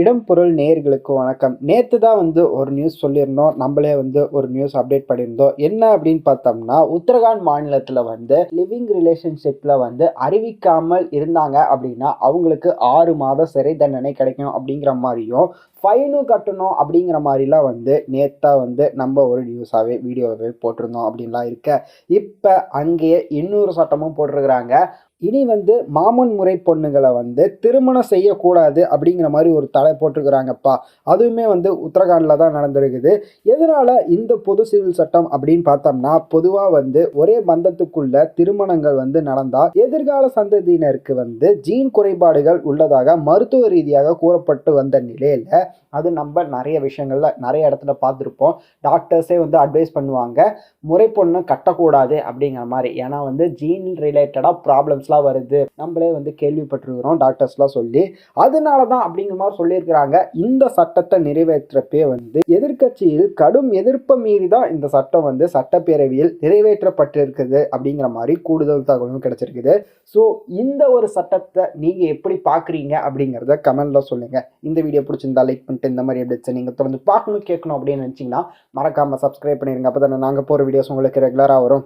இடம் பொருள் நேயர்களுக்கு வணக்கம். நேற்று தான் வந்து ஒரு நியூஸ் சொல்லியிருந்தோம். நம்மளே வந்து ஒரு நியூஸ் அப்டேட் பண்ணியிருந்தோம். என்ன அப்படின்னு பார்த்தோம்னா உத்தரகாண்ட் மாநிலத்தில் வந்து லிவிங் ரிலேஷன்ஷிப்பில் வந்து அறிவிக்காமல் இருந்தாங்க அப்படின்னா அவங்களுக்கு ஆறு மாத சிறை தண்டனை கிடைக்கும் அப்படிங்கிற மாதிரியும் ஃபைனும் கட்டணும் அப்படிங்கிற மாதிரிலாம் வந்து நேத்தா வந்து நம்ம ஒரு நியூஸாகவே வீடியோவே போட்டிருந்தோம் அப்படின்லாம் இருக்க. இப்போ அங்கேயே இன்னொரு சட்டமும் போட்டிருக்கிறாங்க. இனி வந்து மாமன் முறை பொண்ணுங்களை வந்து திருமணம் செய்யக்கூடாது அப்படிங்கிற மாதிரி ஒரு தடை போட்டிருக்கிறாங்கப்பா. அதுவுமே வந்து உத்தரகாண்டில் தான் நடந்திருக்குது. எதனால் இந்த பொது சிவில் சட்டம் அப்படின்னு பார்த்தோம்னா பொதுவாக வந்து ஒரே பந்தத்துக்குள்ள திருமணங்கள் வந்து நடந்தால் எதிர்கால சந்ததியினருக்கு வந்து ஜீன் குறைபாடுகள் உள்ளதாக மருத்துவ ரீதியாக கூறப்பட்டு வந்த நிலையில் அது நம்ம நிறைய விஷயங்களில் நிறைய இடத்துல பார்த்துருப்போம். டாக்டர்ஸே வந்து அட்வைஸ் பண்ணுவாங்க முறை பொண்ணு கட்டக்கூடாது அப்படிங்கிற மாதிரி. ஏன்னா வந்து ஜீன் ரிலேட்டடாக ப்ராப்ளம்ஸ் ப்ராப்ளம்ஸ்லாம் வருது. நம்மளே வந்து கேள்விப்பட்டிருக்கிறோம் டாக்டர்ஸ்லாம் சொல்லி. அதனால தான் அப்படிங்கிற மாதிரி சொல்லியிருக்கிறாங்க. இந்த சட்டத்தை நிறைவேற்றப்பே வந்து எதிர்க்கட்சியில் கடும் எதிர்ப்பை மீறி தான் இந்த சட்டம் வந்து சட்டப்பேரவையில் நிறைவேற்றப்பட்டிருக்குது அப்படிங்கிற மாதிரி கூடுதல் தகவலும் கிடைச்சிருக்குது. ஸோ இந்த ஒரு சட்டத்தை நீங்கள் எப்படி பார்க்குறீங்க அப்படிங்கிறத கமெண்ட்டில் சொல்லுங்கள் இந்த வீடியோ பிடிச்சிருந்தா லைக் பண்ணிட்டு இந்த மாதிரி எப்படி நீங்கள் தொடர்ந்து பார்க்கணும் கேட்கணும் அப்படின்னு நினச்சிங்கன்னா மறக்காமல் சப்ஸ்கிரைப் பண்ணிடுங்க அப்போ தானே நாங்கள் போகிற வீடியோஸ் உங்களுக்கு ரெகுலராக வரும்.